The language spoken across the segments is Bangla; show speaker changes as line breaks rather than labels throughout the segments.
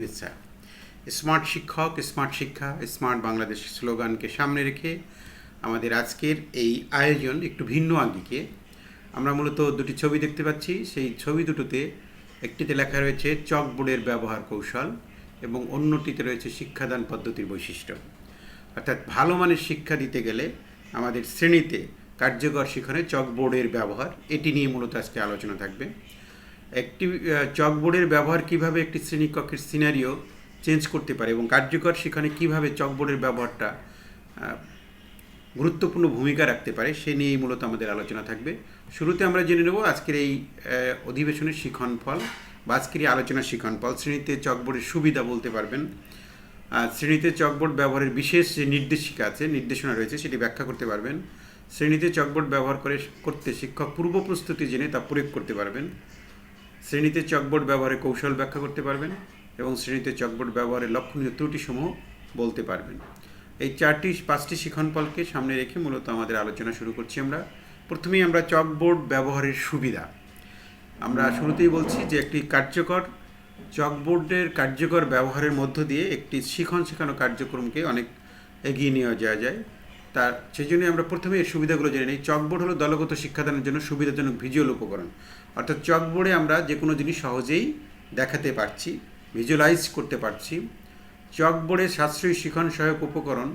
শুভেচ্ছা স্মার্ট শিক্ষক স্মার্ট শিক্ষা স্মার্ট বাংলাদেশ স্লোগানকে সামনে রেখে আমাদের আজকের এই আয়োজন একটু ভিন্ন আঙ্গিকে আমরা মূলত দুটি ছবি দেখতে পাচ্ছি। সেই ছবি দুটোতে একটিতে লেখা রয়েছে চকবোর্ডের ব্যবহার কৌশল এবং অন্যটিতে রয়েছে শিক্ষাদান পদ্ধতির বৈশিষ্ট্য। অর্থাৎ ভালো মানের শিক্ষা দিতে গেলে আমাদের শ্রেণীতে কার্যকর শিখনে চকবোর্ডের ব্যবহার, এটি নিয়ে মূলত আজকে আলোচনা থাকবে। একটি চকবোর্ডের ব্যবহার কীভাবে একটি শ্রেণীকক্ষের সিনারিও চেঞ্জ করতে পারে এবং কার্যকর সেখানে কীভাবে চকবোর্ডের ব্যবহারটা গুরুত্বপূর্ণ ভূমিকা রাখতে পারে, সে নিয়েই মূলত আমাদের আলোচনা থাকবে। শুরুতে আমরা জেনে নেব আজকের এই অধিবেশনের শিখন ফল বা আজকের এই আলোচনার শিখন ফল। শ্রেণীতে চকবোর্ডের সুবিধা বলতে পারবেন। শ্রেণীতে চকবোর্ড ব্যবহারের বিশেষ যে নির্দেশিকা আছে, নির্দেশনা রয়েছে, সেটি ব্যাখ্যা করতে পারবেন। শ্রেণীতে চকবোর্ড ব্যবহার করে, করতে শিক্ষক পূর্ব প্রস্তুতি জেনে তা প্রয়োগ করতে পারবেন। শ্রেণীতে চকবোর্ড ব্যবহারের কৌশল ব্যাখ্যা করতে পারবেন এবং শ্রেণীতে চকবোর্ড ব্যবহারের লক্ষণীয় ত্রুটিসমূহ বলতে পারবেন। এই চারটি, পাঁচটি শিখনফলকে সামনে রেখে মূলত আমাদের আলোচনা শুরু করছি আমরা। প্রথমেই আমরা চকবোর্ড ব্যবহারের সুবিধা। আমরা শুরুতেই বলছি যে একটি কার্যকর, চকবোর্ডের কার্যকর ব্যবহারের মধ্য দিয়ে একটি শিখন শেখানো কার্যক্রমকে অনেক এগিয়ে নিয়ে যাওয়া যায়। তার সেই জন্যই আমরা প্রথমে এর সুবিধাগুলো জেনে নিই। চকবোর্ড হলো দলগত শিক্ষাদানের জন্য সুবিধাজনক ভিজুয়াল উপকরণ। অর্থাৎ চকবোর্ডে আমরা যে কোনো জিনিস সহজেই দেখাতে পারছি ভিজুয়ালাইজ করতে পারছি। চকবোর্ডে সাশ্রয়ী শিখন সহায়ক উপকরণ,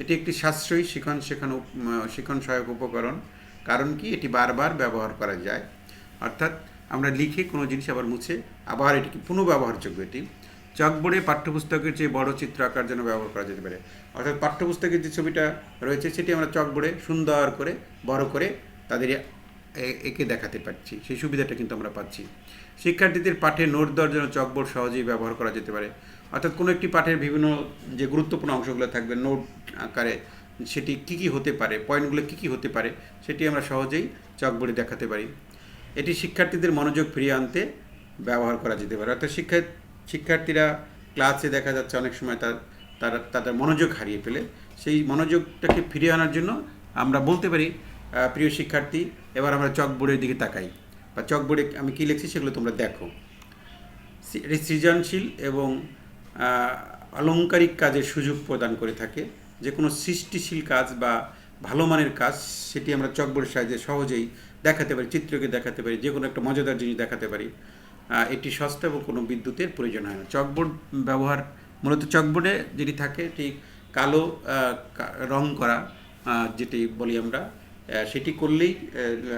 এটি একটি সাশ্রয়ী শিখন শেখানো শিখন সহায়ক উপকরণ, কারণ কি এটি বারবার ব্যবহার করা যায়। অর্থাৎ আমরা লিখে কোনো জিনিস আবার মুছে আবার এটিকে পুনঃব্যবহারযোগ্য এটি। চকবোর্ডে পাঠ্যপুস্তকের চেয়ে বড় চিত্র আঁকার জন্য ব্যবহার করা যেতে পারে। অর্থাৎ পাঠ্যপুস্তকের যে ছবিটা রয়েছে, সেটি আমরা চকবোর্ডে সুন্দর করে, বড় করে তাদের একে দেখাতে পারছি। সেই সুবিধাটা কিন্তু আমরা পাচ্ছি। শিক্ষার্থীদের পাঠে নোট দেওয়ার জন্য চকবোর্ড সহজেই ব্যবহার করা যেতে পারে। অর্থাৎ কোনো একটি পাঠের বিভিন্ন যে গুরুত্বপূর্ণ অংশগুলো থাকবে, নোট আকারে সেটি কী কী হতে পারে, পয়েন্টগুলো কী কী হতে পারে, সেটি আমরা সহজেই চকবোর্ডে দেখাতে পারি। এটি শিক্ষার্থীদের মনোযোগ ফিরিয়ে আনতে ব্যবহার করা যেতে পারে। অর্থাৎ শিক্ষা, শিক্ষার্থীরা ক্লাসে দেখা যাচ্ছে অনেক সময় তার, তারা, তাদের মনোযোগ হারিয়ে ফেলে। সেই মনোযোগটাকে ফিরিয়ে আনার জন্য আমরা বলতে পারি প্রিয় শিক্ষার্থী, এবার আমরা চকবোর্ডের দিকে তাকাই। বা চকবোর্ডে আমি কী লিখছি সেগুলো তোমরা দেখো। এটি সৃজনশীল এবং আলংকারিক কাজের সুযোগ প্রদান করে থাকে। যে কোনো সৃষ্টিশীল কাজ বা ভালো মানের কাজ, সেটি আমরা চকবোর্ডের সাহায্যে সহজেই দেখাতে পারি, চিত্রকে দেখাতে পারি যে কোনো একটা মজাদার জিনিস দেখাতে পারি। এটি সস্তা এবং কোনো বিদ্যুতের প্রয়োজন হয় না। চকবোর্ড ব্যবহার, মূলত চকবোর্ডে যেটি থাকে, এটি কালো রং করা যেটি বলি আমরা সেটি করলেই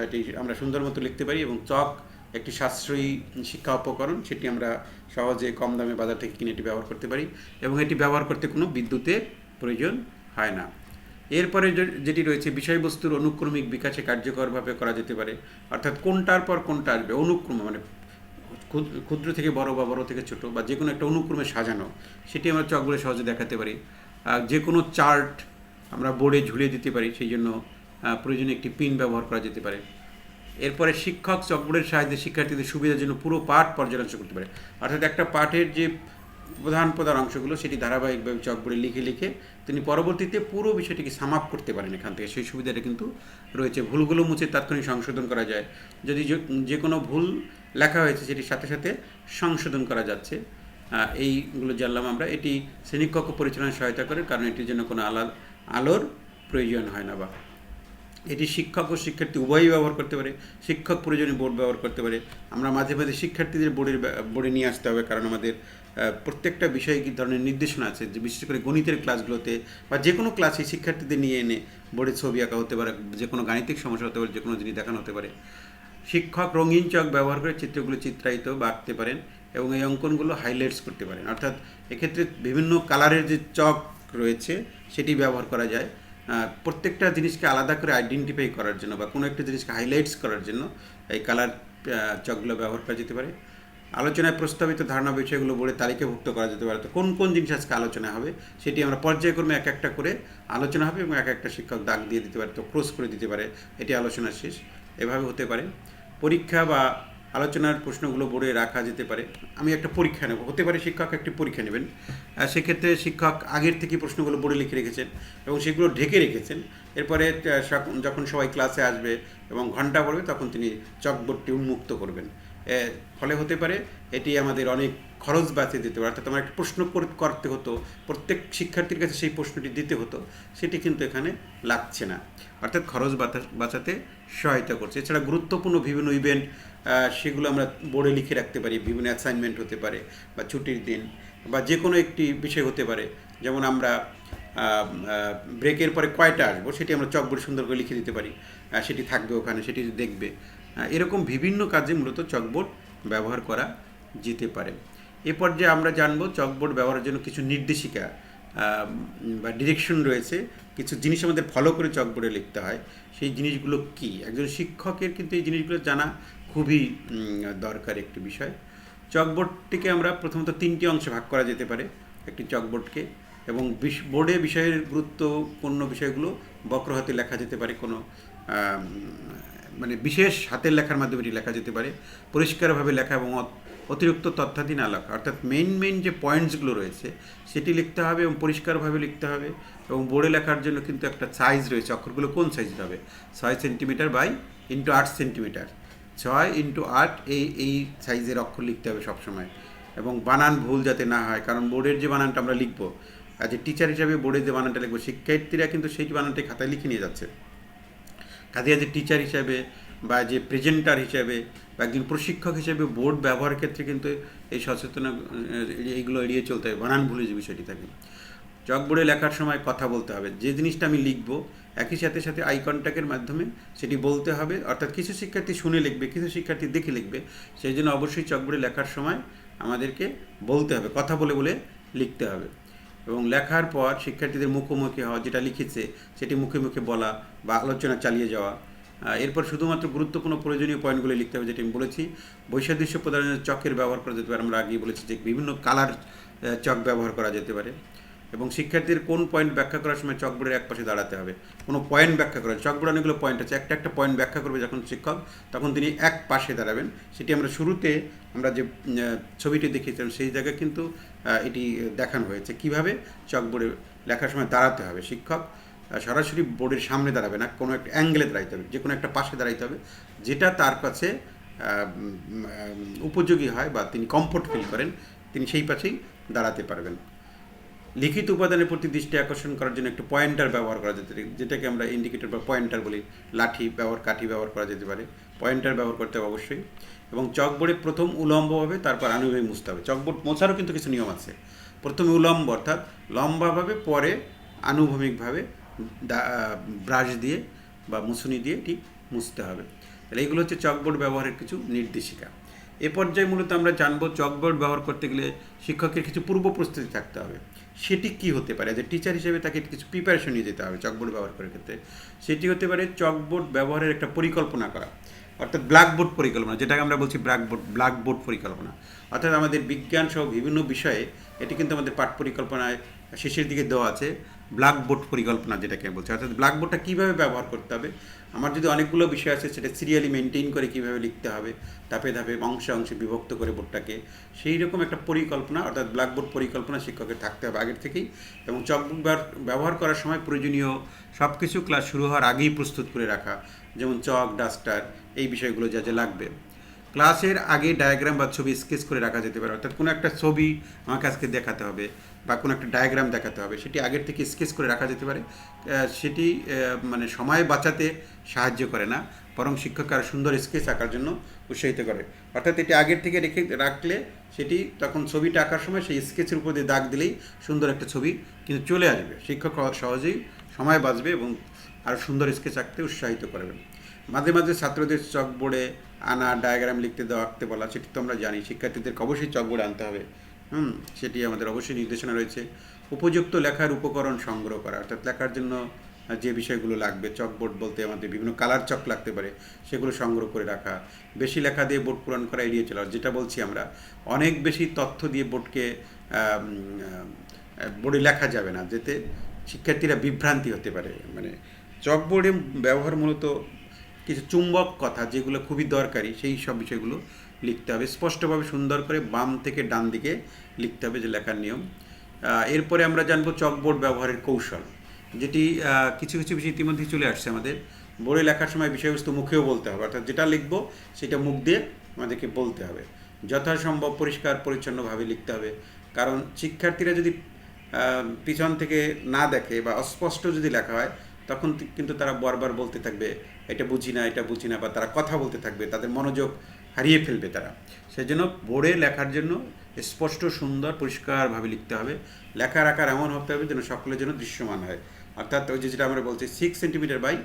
এটি আমরা সুন্দর মতো লিখতে পারি এবং চক একটি সাশ্রয়ী শিক্ষা উপকরণ, সেটি আমরা সহজে কম দামে বাজার থেকে কিনে এটি ব্যবহার করতে পারি এবং এটি ব্যবহার করতে কোনো বিদ্যুতের প্রয়োজন হয় না। এরপরে যেটি রয়েছে, বিষয়বস্তুর অনুক্রমিক বিকাশে কার্যকরভাবে করা যেতে পারে। অর্থাৎ কোনটার পর কোনটা আসবে? অনুক্রম মানে ক্ষুদ- ক্ষুদ্র থেকে বড় বা বড় থেকে ছোট বা যে কোনো একটা অনুক্রমে সাজানো, সেটি আমরা চকগুলো সহজে দেখাতে পারি। যে কোনো চার্ট আমরা বোর্ডে ঝুলিয়ে দিতে পারি, সেই জন্য প্রয়োজনে একটি পিন ব্যবহার করা যেতে পারে। এরপরে শিক্ষক চকবোর্ডের সাহায্যে শিক্ষার্থীদের সুবিধার জন্য পুরো পাঠ পর্যালোচনা করতে পারে। অর্থাৎ একটা পাঠের যে প্রধান প্রধান অংশগুলো, সেটি ধারাবাহিকভাবে চকবোর্ডে লিখে লিখে তিনি পরবর্তীতে পুরো বিষয়টিকে সামাপ করতে পারেন এখান থেকে। সেই সুবিধাটা কিন্তু রয়েছে। ভুলগুলো মুছে তাৎক্ষণিক সংশোধন করা যায়। যদি যে- কোনো ভুল লেখা হয়েছে, সেটির সাথে সাথে সংশোধন করা যাচ্ছে। এইগুলো জানলাম আমরা। এটি শ্রেণীকক্ষ পরিচালনায় সহায়তা করে, কারণ এটির জন্য কোনো আলা আলোর প্রয়োজন হয় না বা। এটি শিক্ষক ও শিক্ষার্থী উভয়ই ব্যবহার করতে পারে, শিক্ষক প্রয়োজনীয় বোর্ড ব্যবহার করতে পারে। আমরা মাঝে মাঝে শিক্ষার্থীদের বোর্ডের বোর্ডে নিয়ে আসতে হবে কারণ আমাদের প্রত্যেকটা বিষয়ে কী ধরনের নির্দেশনা আছে? যে বিশেষ করে গণিতের ক্লাসগুলোতে বা যে কোনো ক্লাসে শিক্ষার্থীদের নিয়ে এনে বোর্ডে ছবি আঁকা হতে পারে, যে কোনো গাণিতিক সমস্যা হতে পারে, যে কোনো জিনিস দেখানো হতে পারে। শিক্ষক রঙিন চক ব্যবহার করে চিত্রগুলো চিত্রায়িত বা আঁকতে পারেন এবং এই অঙ্কনগুলো হাইলাইটস করতে পারেন। অর্থাৎ এক্ষেত্রে বিভিন্ন কালারের যে চক রয়েছে, সেটি ব্যবহার করা যায়। প্রত্যেকটা জিনিসকে আলাদা করে আইডেন্টিফাই করার জন্য বা কোনো একটা জিনিসকে হাইলাইটস করার জন্য এই কালার চকগুলো ব্যবহার করা যেতে পারে। আলোচনায় প্রস্তাবিত ধারণা বিষয়গুলো বলে তালিকাভুক্ত করা যেতে পারে। তো কোন কোন জিনিস আজকে আলোচনা হবে সেটি আমরা পর্যায়ক্রমে এক একটা করে আলোচনা হবে এবং এক একটা শিক্ষক দাগ দিয়ে দিতে পারে, তো ক্রস করে দিতে পারে। এটি আলোচনা শেষ। এভাবে হতে পারে। পরীক্ষা বা আলোচনার প্রশ্নগুলো বোর্ডে রাখা যেতে পারে। আমি একটা পরীক্ষা নেব। হতে পারে শিক্ষক একটি পরীক্ষা নেবেন। সেক্ষেত্রে শিক্ষক আগের থেকে প্রশ্নগুলো বোর্ডে লিখে রেখেছেন এবং সেগুলো ঢেকে রেখেছেন। এরপরে যখন সবাই ক্লাসে আসবে এবং ঘণ্টা পড়বে, তখন তিনি চকবোর্ডটি উন্মুক্ত করবেন। ফলে হতে পারে এটি আমাদের অনেক খরচ বাঁচিয়ে দিতে পারে, অর্থাৎ আমার একটা প্রশ্ন করতে হতো, প্রত্যেক শিক্ষার্থীর কাছে সেই প্রশ্নটি দিতে হতো, সেটি কিন্তু এখানে লাগছে না। অর্থাৎ খরচ বাঁচাতে সহায়তা করছে। এছাড়া গুরুত্বপূর্ণ বিভিন্ন ইভেন্ট সেগুলো আমরা বোর্ডে লিখে রাখতে পারি, বিভিন্ন অ্যাসাইনমেন্ট হতে পারে বা ছুটির দিন বা যে কোনো একটি বিষয় হতে পারে। যেমন আমরা ব্রেকের পরে কয়টা আসব, সেটি আমরা চকবোর্ড সুন্দর করে লিখে দিতে পারি। সেটি থাকবে ওখানে, সেটি দেখবে। এরকম বিভিন্ন কাজে মূলত চকবোর্ড ব্যবহার করা যেতে পারে। এ পর্যায়ে আমরা জানব চকবোর্ড ব্যবহারের জন্য কিছু নির্দেশিকা বা ডিরেকশন রয়েছে, কিছু জিনিস আমাদের ফলো করে চকবোর্ডে লিখতে হয়, সেই জিনিসগুলো কি? একজন শিক্ষকের কিন্তু এই জিনিসগুলো জানা খুবই দরকার একটি বিষয়। চকবোর্ডটিকে আমরা প্রথমত তিনটি অংশে ভাগ করা যেতে পারে, একটি চকবোর্ডকে, এবং বোর্ডে বিষয়ের গুরুত্বপূর্ণ বিষয়গুলো বক্র হাতে লেখা যেতে পারে, কোনো মানে বিশেষ হাতের লেখার মাধ্যমে এটি লেখা যেতে পারে, পরিষ্কারভাবে লেখা এবং অতিরিক্ত তথ্যাদি না লেখা অর্থাৎ মেন মেন যে পয়েন্টসগুলো রয়েছে, সেটি লিখতে হবে এবং পরিষ্কারভাবে লিখতে হবে এবং বোর্ডে লেখার জন্য কিন্তু একটা সাইজ রয়েছে। অক্ষরগুলো কোন সাইজের হবে? ছয় সেন্টিমিটার বাই ইন্টু আট সেন্টিমিটার ছয় ইন্টু আট, এই এই সাইজের অক্ষর লিখতে হবে সবসময়। এবং বানান ভুল যাতে না হয়, কারণ বোর্ডের যে বানানটা আমরা লিখব যে টিচার হিসাবে বোর্ডের যে বানানটা লিখব, শিক্ষার্থীরা কিন্তু সেই বানানটাই খাতায় লিখে নিয়ে যাচ্ছে। কাজে যে টিচার হিসাবে বা যে প্রেজেন্টার হিসাবে একজন প্রশিক্ষক হিসেবে বোর্ড ব্যবহারের ক্ষেত্রে কিন্তু এই সচেতন এইগুলো এড়িয়ে চলতে হবে বানান ভুলে যে বিষয়টি থাকে। চকবোর্ডে লেখার সময় কথা বলতে হবে, যে জিনিসটা আমি লিখব, একই সাথে সাথে আই কন্ট্যাক্টের মাধ্যমে সেটি বলতে হবে, অর্থাৎ কিছু শিক্ষার্থী শুনে লিখবে, কিছু শিক্ষার্থী দেখে লিখবে, সেই জন্য অবশ্যই চকবোর্ডে লেখার সময় আমাদেরকে বলতে হবে, কথা বলে বলে লিখতে হবে। এবং লেখার পর শিক্ষার্থীদের মুখোমুখি হওয়া, যেটা লিখেছে, সেটি মুখে মুখে বলা বা আলোচনা চালিয়ে যাওয়া এরপর শুধুমাত্র গুরুত্বপূর্ণ প্রয়োজনীয় পয়েন্টগুলো লিখতে হবে, যেটা আমি বলেছি। বৈসাদৃশ্য প্রদানের চকের ব্যবহার করা যেতে পারে। আমরা আগেই বলেছি যে বিভিন্ন কালার চক ব্যবহার করা যেতে পারে। এবং শিক্ষার্থীর কোন পয়েন্ট ব্যাখ্যা করার সময় চকবোর্ডের এক পাশে দাঁড়াতে হবে। কোনো পয়েন্ট ব্যাখ্যা করা চকবোর্ডে অনেকগুলো পয়েন্ট আছে। একটা একটা পয়েন্ট ব্যাখ্যা করবে যখন শিক্ষক, তখন তিনি এক পাশে দাঁড়াবেন। সেটি আমরা শুরুতে আমরা যে ছবিটি দেখিয়েছিলাম, সেই জায়গায় কিন্তু এটি দেখানো হয়েছে। কীভাবে চকবোর্ডে লেখার সময় দাঁড়াতে হবে? শিক্ষক সরাসরি বোর্ডের সামনে দাঁড়াবে না, কোনো একটা অ্যাঙ্গেলে দাঁড়াইতে হবে যে কোনো একটা পাশে দাঁড়াইতে হবে, যেটা তার কাছে উপযোগী হয় বা তিনি কমফোর্ট ফিল করেন, তিনি সেই পাশেই দাঁড়াতে পারবেন। লিখিত উপাদানের প্রতি দৃষ্টি আকর্ষণ করার জন্য একটু পয়েন্টার ব্যবহার করা যেতে পারে, যেটাকে আমরা ইন্ডিকেটর বা পয়েন্টার বলি, লাঠি ব্যবহার, কাঠি ব্যবহার করা যেতে পারে পয়েন্টার ব্যবহার করতে হবে অবশ্যই, এবং চকবোর্ডে প্রথম উলম্ব হবে তারপর আনুভূমিক মুছতে হবে, চকবোর্ড মোছারও কিন্তু কিছু নিয়ম আছে, প্রথমে উলম্ব অর্থাৎ লম্বাভাবে পরে আনুভূমিকভাবে ব্রাশ দিয়ে বা মুছুনি দিয়ে ঠিক মুছতে হবে। তাহলে এইগুলো হচ্ছে চকবোর্ড ব্যবহারের কিছু নির্দেশিকা। এ পর্যায়ে মূলত আমরা জানব চকবোর্ড ব্যবহার করতে গেলে শিক্ষকের কিছু পূর্ব প্রস্তুতি থাকতে হবে। সেটি কি হতে পারে? যে টিচার হিসেবে তাকে কিছু প্রিপারেশন নিয়ে যেতে হবে চকবোর্ড ব্যবহার করার ক্ষেত্রে। সেটি হতে পারে চকবোর্ড ব্যবহারের একটা পরিকল্পনা করা। অর্থাৎ ব্ল্যাকবোর্ড পরিকল্পনা, যেটাকে আমরা বলছি ব্ল্যাকবোর্ড ব্ল্যাকবোর্ড পরিকল্পনা। অর্থাৎ আমাদের বিজ্ঞান সহ বিভিন্ন বিষয়ে এটি কিন্তু আমাদের পাঠ পরিকল্পনায় শেষের দিকে দেওয়া আছে ব্ল্যাকবোর্ড পরিকল্পনা যেটাকে বলছে। অর্থাৎ ব্ল্যাকবোর্ডটা কীভাবে ব্যবহার করতে হবে? আমার যদি অনেকগুলো বিষয় আছে, সেটা সিরিয়ালি মেনটেন করে কীভাবে লিখতে হবে, ধাপে ধাপে অংশে অংশে বিভক্ত করে বোর্ডটাকে সেই রকম একটা পরিকল্পনা, অর্থাৎ ব্ল্যাকবোর্ড পরিকল্পনা শিক্ষকের থাকতে হবে আগের থেকেই। এবং ব্যবহার- ব্যবহার করার সময় প্রয়োজনীয় সব কিছু ক্লাস শুরু হওয়ার আগেই প্রস্তুত করে রাখা, যেমন চক, ডাস্টার, এই বিষয়গুলো যা যা লাগবে। ক্লাসের আগে ডায়াগ্রাম বা ছবি স্কেচ করে রাখা যেতে পারে। অর্থাৎ কোনো একটা ছবি আমাকে আজকে দেখাতে হবে বা কোনো একটা ডায়াগ্রাম দেখাতে হবে, সেটি আগের থেকে স্কেচ করে রাখা যেতে পারে। সেটি মানে সময় বাঁচাতে সাহায্য করে না, বরং শিক্ষক আরও সুন্দর স্কেচ আঁকার জন্য উৎসাহিত করে। অর্থাৎ এটি আগের থেকে রেখে রাখলে সেটি তখন ছবিটা আঁকার সময় সেই স্কেচের উপর দিয়ে দাগ দিলেই সুন্দর একটা ছবি কিন্তু চলে আসবে। শিক্ষক সহজেই সময় বাঁচবে এবং আরও সুন্দর স্কেচ আঁকতে উৎসাহিত করবেন মাঝে মাঝে ছাত্রদের চকবোর্ডে আনা ডায়াগ্রাম লিখতে দেওয়া, আঁকতে বলা, সেটি তো আমরা জানি। শিক্ষার্থীদেরকে অবশ্যই চকবোর্ড আনতে হবে। হুম, সেটি আমাদের অবশ্যই নির্দেশনা রয়েছে। উপযুক্ত লেখার উপকরণ সংগ্রহ করা, অর্থাৎ লেখার জন্য যে বিষয়গুলো লাগবে, চকবোর্ড বলতে আমাদের বিভিন্ন কালার চক লাগতে পারে, সেগুলো সংগ্রহ করে রাখা। বেশি লেখা দিয়ে বোর্ড পূরণ করা এড়িয়ে চলা যেটা বলছি আমরা, অনেক বেশি তথ্য দিয়ে বোর্ডকে বোর্ডে লেখা যাবে না, যেতে শিক্ষার্থীরা বিভ্রান্তি হতে পারে। মানে চকবোর্ডে ব্যবহার মূলত কিছু চুম্বক কথা যেগুলো খুবই দরকারি, সেই সব বিষয়গুলো লিখতে হবে। স্পষ্টভাবে সুন্দর করে বাম থেকে ডান দিকে লিখতে হবে যে লেখার নিয়ম। এরপরে আমরা জানব চকবোর্ড ব্যবহারের কৌশল, যেটি কিছু কিছু বিষয় ইতিমধ্যেই চলে আসছে আমাদের। বোর্ডে লেখার সময় বিষয়বস্তু মুখেও বলতে হবে, অর্থাৎ যেটা লিখব সেটা মুখ দিয়ে আমাদেরকে বলতে হবে। যথাসম্ভব, পরিষ্কার, পরিচ্ছন্নভাবে লিখতে হবে। কারণ শিক্ষার্থীরা যদি পিছন থেকে না দেখে বা অস্পষ্ট যদি লেখা হয়, তখন কিন্তু তারা বারবার বলতে থাকবে এটা বুঝি না, এটা বুঝি না, বা তারা কথা বলতে থাকবে, তাদের মনোযোগ হারিয়ে ফেলবে তারা। সেই জন্য বোর্ডে লেখার জন্য স্পষ্ট, সুন্দর, পরিষ্কারভাবে লিখতে হবে। লেখার আকার এমন হতে হবে যেন সকলের জন্য দৃশ্যমান হয়। অর্থাৎ ওই যেটা আমরা বলছি সিক্স সেন্টিমিটার বাই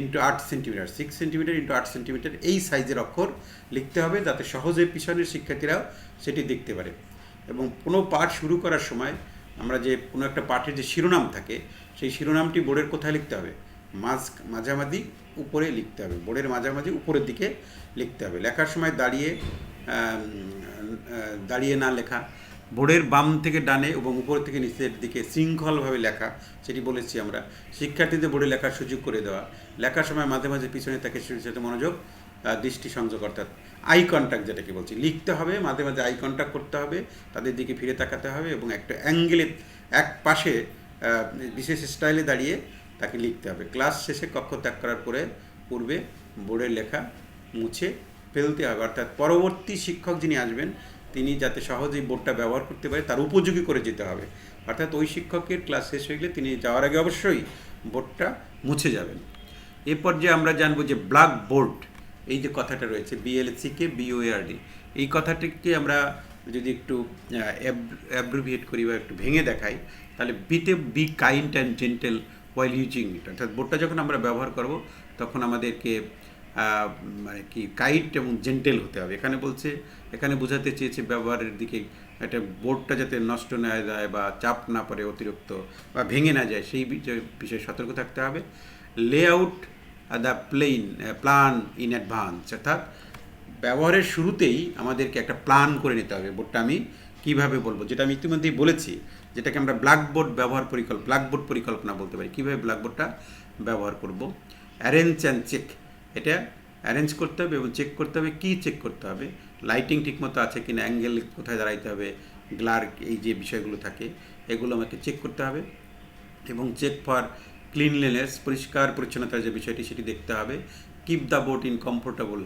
ইন্টু আট সেন্টিমিটার সিক্স সেন্টিমিটার ইন্টু আট সেন্টিমিটার এই সাইজের অক্ষর লিখতে হবে যাতে সহজে পিছনের শিক্ষার্থীরাও সেটি দেখতে পারে। এবং কোনো পাঠ শুরু করার সময় আমরা যে কোনো একটা পাঠের যে শিরোনাম থাকে, সেই শিরোনামটি বোর্ডের কোথায় লিখতে হবে? মাঝ, মাঝামাঝি উপরে লিখতে হবে। বোর্ডের মাঝামাঝি উপরের দিকে লিখতে হবে। লেখার সময় দাঁড়িয়ে দাঁড়িয়ে না লেখা। বোর্ডের বাম থেকে ডানে এবং উপর থেকে নিচের দিকে শৃঙ্খলভাবে লেখা, সেটি বলেছি আমরা। শিক্ষার্থীদের বোর্ডে লেখার সুযোগ করে দেওয়া। লেখার সময় মাঝে মাঝে পিছনে তাকে সাথে মনোযোগ দৃষ্টি সংযোগ অর্থাৎ আই কন্ট্যাক্ট যেটাকে বলছি। লিখতে হবে মাঝে মাঝে আই কন্ট্যাক্ট করতে হবে, তাদের দিকে ফিরে তাকাতে হবে এবং একটা অ্যাঙ্গেলে এক পাশে বিশেষ স্টাইলে দাঁড়িয়ে তাকে লিখতে হবে। ক্লাস শেষে কক্ষ ত্যাগ করার পরে পূর্বে বোর্ডের লেখা মুছে ফেলতে হবে। অর্থাৎ পরবর্তী শিক্ষক যিনি আসবেন, তিনি যাতে সহজেই বোর্ডটা ব্যবহার করতে পারে, তার উপযোগী করে যেতে হবে। অর্থাৎ ওই শিক্ষকের ক্লাস শেষ হয়ে গেলে তিনি যাওয়ার আগে অবশ্যই বোর্ডটা মুছে যাবেন। এরপর যে আমরা জানব যে ব্ল্যাক বোর্ড এই যে কথাটা রয়েছে বিএলসিকে বিওএআরডি এই কথাটিকে আমরা যদি একটু অ্যাব্রিভিয়েট করি বা একটু ভেঙে দেখাই, তাহলে বিতে be kind and gentle while using it অর্থাৎ বোর্ডটা যখন আমরা ব্যবহার করব, তখন আমাদেরকে মানে কি, কাইট এবং জেন্টেল হতে হবে। এখানে বলছে, এখানে বোঝাতে চেয়েছে ব্যবহারের দিকে একটা বোর্ডটা যাতে নষ্ট না যায় বা চাপ না পড়ে অতিরিক্ত বা ভেঙে না যায়, সেই বিষয়ে বিষয়ে সতর্ক থাকতে হবে। Lay out the plane plan in advance অর্থাৎ ব্যবহারের শুরুতেই আমাদেরকে একটা প্ল্যান করে নিতে হবে। বোর্ডটা আমি কীভাবে বলব? যেটা আমি ইতিমধ্যেই বলেছি যেটাকে আমরা ব্ল্যাকবোর্ড ব্যবহার পরিকল্পনা ব্ল্যাকবোর্ড পরিকল্পনা বলতে পারি। কীভাবে ব্ল্যাকবোর্ডটা ব্যবহার করব? অ্যারেঞ্জ অ্যান্ড চেক এটা অ্যারেঞ্জ করতে হবে এবং চেক করতে হবে, কী চেক করতে হবে? লাইটিং ঠিকমতো আছে কি না অ্যাঙ্গেল কোথায় দাঁড়াইতে হবে? গ্লার এই যে বিষয়গুলো থাকে, এগুলো আমাকে চেক করতে হবে এবং চেক ফর ক্লিনলিনেস পরিষ্কার পরিচ্ছন্নতার যে বিষয়টি, সেটি দেখতে হবে। Keep the board in comfortable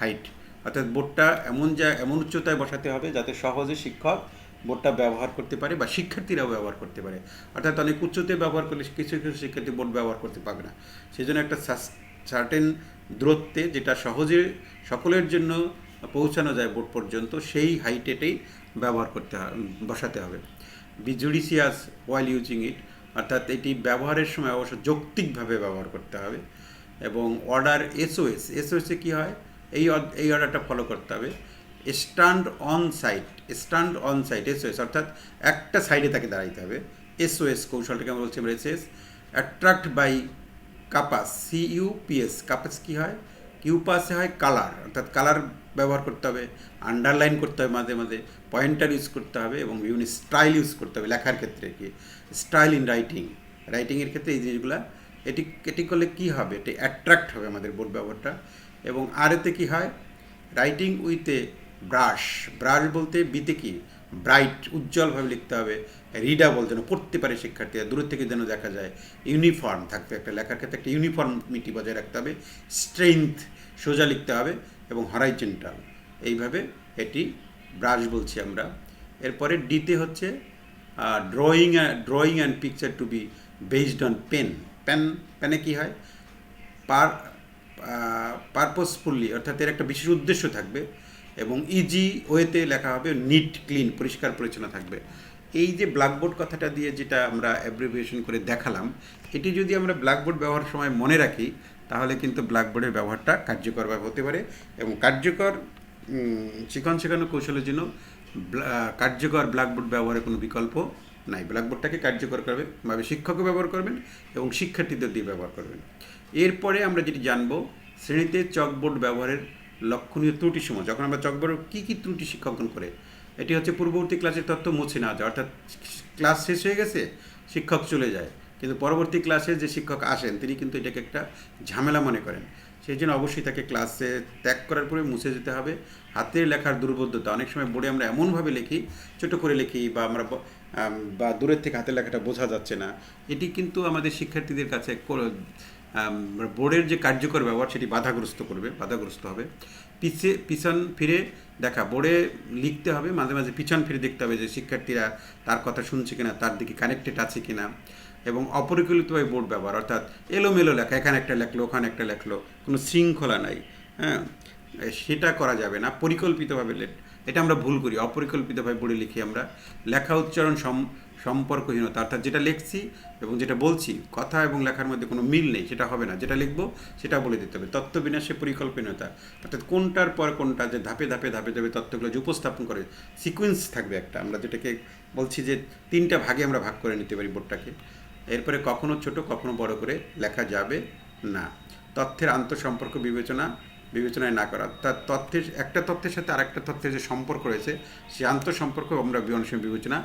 height অর্থাৎ বোর্ডটা এমন যা এমন উচ্চতায় বসাতে হবে যাতে সহজে শিক্ষক বোর্ডটা ব্যবহার করতে পারে বা শিক্ষার্থীরাও ব্যবহার করতে পারে। অর্থাৎ অনেক উচ্চতে ব্যবহার করলে কিছু কিছু শিক্ষার্থী বোর্ড ব্যবহার করতে পারবে না। সেই জন্য একটা সার্টেন দূরত্বে যেটা সহজে সকলের জন্য পৌঁছানো যায় বোর্ড পর্যন্ত, সেই হাইটেটেই ব্যবহার করতে বসাতে হবে। বি জুডিসিয়াস ওয়াইল ইউজিং ইট অর্থাৎ এটি ব্যবহারের সময় অবশ্য যৌক্তিকভাবে ব্যবহার করতে হবে এবং অর্ডার এসওএস এসওএসে কী হয়? এই এই অর্ডারটা ফলো করতে হবে। Stand on side stand on side SOS অর্থাৎ একটা সাইডে তাকে দাঁড়াইতে হবে। এসওএস কৌশলটাকে আমরা বলছি আমরা এসএস অ্যাট্রাক্ট বাই কাপাস সিইউপিএস কাপাস কী হয়? কিউপাসে হয় কালার অর্থাৎ কালার ব্যবহার করতে হবে আন্ডারলাইন করতে হবে মাঝে মাঝে পয়েন্টার ইউজ করতে হবে এবং বিভিন্ন স্টাইল ইউজ করতে হবে লেখার ক্ষেত্রে কি? স্টাইল ইন রাইটিং রাইটিংয়ের ক্ষেত্রে এই জিনিসগুলো, এটি এটি করলে কী হবে? এটি অ্যাট্রাক্ট হবে আমাদের বোর্ড ব্যবহারটা। এবং আর এতে কী হয়? Writing with a brush. Brush বলতে বিতে কি? ব্রাইট, উজ্জ্বলভাবে লিখতে হবে। রিডাবল যেন পড়তে পারে শিক্ষার্থীরা দূর থেকে যেন দেখা যায়। ইউনিফর্ম থাকবে একটা লেখার ক্ষেত্রে, একটা ইউনিফর্মিটি বজায় রাখতে হবে। স্ট্রেংথ সোজা লিখতে হবে এবং হরাইজেন্টাল। এইভাবে এটি ব্রাশ বলছি আমরা। এরপরে ডিতে হচ্ছে drawing drawing and picture to be based on pen pen পেনে কী হয়? পার পারপোজফুলি অর্থাৎ এর একটা বিশেষ উদ্দেশ্য থাকবে। এবং ইজি ওয়েতে লেখা হবে নিট ক্লিন পরিষ্কার, পরিচ্ছন্ন থাকবে। এই যে ব্ল্যাকবোর্ড কথাটা দিয়ে যেটা আমরা অ্যাব্রিভিয়েশন করে দেখালাম, এটি যদি আমরা ব্ল্যাকবোর্ড ব্যবহারের সময় মনে রাখি, তাহলে কিন্তু ব্ল্যাকবোর্ডের ব্যবহারটা কার্যকরভাবে হতে পারে এবং কার্যকর শিখন শেখানো কৌশলের জন্য কার্যকর ব্ল্যাকবোর্ড ব্যবহারের কোনো বিকল্প নাই। ব্ল্যাকবোর্ডটাকে কার্যকর করবে ভাবে শিক্ষকও ব্যবহার করবেন এবং শিক্ষার্থীদের দিয়ে ব্যবহার করবেন। এরপরে আমরা যেটি জানব, শ্রেণীতে চকবোর্ড ব্যবহারের লক্ষণীয় ত্রুটি সময় যখন আমরা চকবোর্ড কী কী ত্রুটি শিক্ষকগণ করে, এটি হচ্ছে পূর্ববর্তী ক্লাসের তথ্য মুছে না যায় অর্থাৎ ক্লাস শেষ হয়ে গেছে, শিক্ষক চলে যায়। কিন্তু পরবর্তী ক্লাসে যে শিক্ষক আসেন, তিনি কিন্তু এটাকে একটা ঝামেলা মনে করেন। সেই জন্য অবশ্যই তাকে ক্লাসে ত্যাগ করার পরে মুছে যেতে হবে। হাতের লেখার দুর্বোধ্যতা অনেক সময় বোর্ডে আমরা এমনভাবে লিখি, ছোট করে লিখি বা আমরা বা দূরের থেকে হাতের লেখাটা বোঝা যাচ্ছে না। এটি কিন্তু আমাদের শিক্ষার্থীদের কাছে বোর্ডের যে কার্যকর ব্যবহার সেটি বাধাগ্রস্ত করবে, বাধাগ্রস্ত হবে। পিছে, পিছন ফিরে দেখা, বোর্ডে লিখতে হবে, মাঝে মাঝে পিছন ফিরে দেখতে হবে যে শিক্ষার্থীরা তার কথা শুনছে কিনা, তার দিকে কানেক্টেড আছে কিনা। এবং অপরিকল্পিতভাবে বোর্ড ব্যবহার, অর্থাৎ এলোমেলো লেখা, এখানে একটা লেখলো, ওখানে একটা লেখলো, কোনো শৃঙ্খলা নাই হ্যাঁ? সেটা করা যাবে না, পরিকল্পিতভাবে লেট এটা আমরা ভুল করি, অপরিকল্পিতভাবে বোর্ডে লিখি আমরা। লেখা উচ্চারণ সম সম্পর্কহীনতা, অর্থাৎ যেটা লিখছি এবং যেটা বলছি, কথা এবং লেখার মধ্যে কোনো মিল নেই, সেটা হবে না। যেটা লিখব, সেটা বলে দিতে হবে। তত্ত্ব বিনাশে পরিকল্পনীয়তা, অর্থাৎ কোনটার পর কোনটা যে ধাপে ধাপে ধাপে ধাপে তত্ত্বগুলো যে উপস্থাপন করে সিকোয়েন্স থাকবে একটা। আমরা যেটাকে বলছি যে তিনটা ভাগে আমরা ভাগ করে নিতে পারি বোর্ডটাকে। এরপরে কখনো ছোট, কখনো বড় করে লেখা যাবে না। তথ্যের আন্তঃসম্পর্ক বিবেচনা বিবেচনায় না করা। তার তথ্যের, একটা তথ্যের সাথে আরেকটা তথ্যের যে সম্পর্ক রয়েছে সেই আন্তঃসম্পর্ক আমরা অনেক সময় বিবেচনা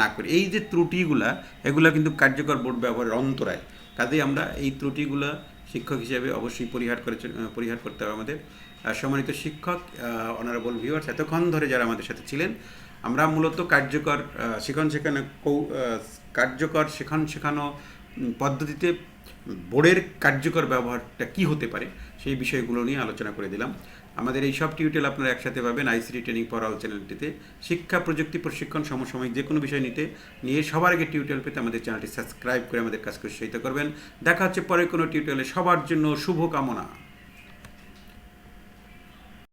না করি। এই যে ত্রুটিগুলা, এগুলা কিন্তু কার্যকর বোর্ড ব্যবহারের অন্তরায়। কাজেই আমরা এই ত্রুটিগুলা শিক্ষক হিসেবে অবশ্যই পরিহার করে পরিহার করতে হবে আমাদের। সম্মানিত শিক্ষক অনারেবল ভিউয়ার্স এতক্ষণ ধরে যারা আমাদের সাথে ছিলেন, আমরা মূলত কার্যকর শিখন শেখানো কার্যকর শেখান শেখানো পদ্ধতিতে বোর্ডের কার্যকর ব্যবহারটা কি হতে পারে সেই বিষয়গুলো নিয়ে আলোচনা করে দিলাম। আমাদের এই সব টিউটোরিয়াল আপনারা একসাথে পাবেন আইসিটি ট্রেনিং পড়াও চ্যানেলটিতে শিক্ষা, প্রযুক্তি, প্রশিক্ষণ, সমসাময়িক যে কোনো বিষয় নিতে নিয়ে সবার আগে টিউটোরিয়াল পেতে আমাদের চ্যানেলটি সাবস্ক্রাইব করে আমাদের কাজকে উৎসাহিত করবেন। দেখা হচ্ছে পরে কোনো টিউটোরিয়ালে সবার জন্য শুভকামনা।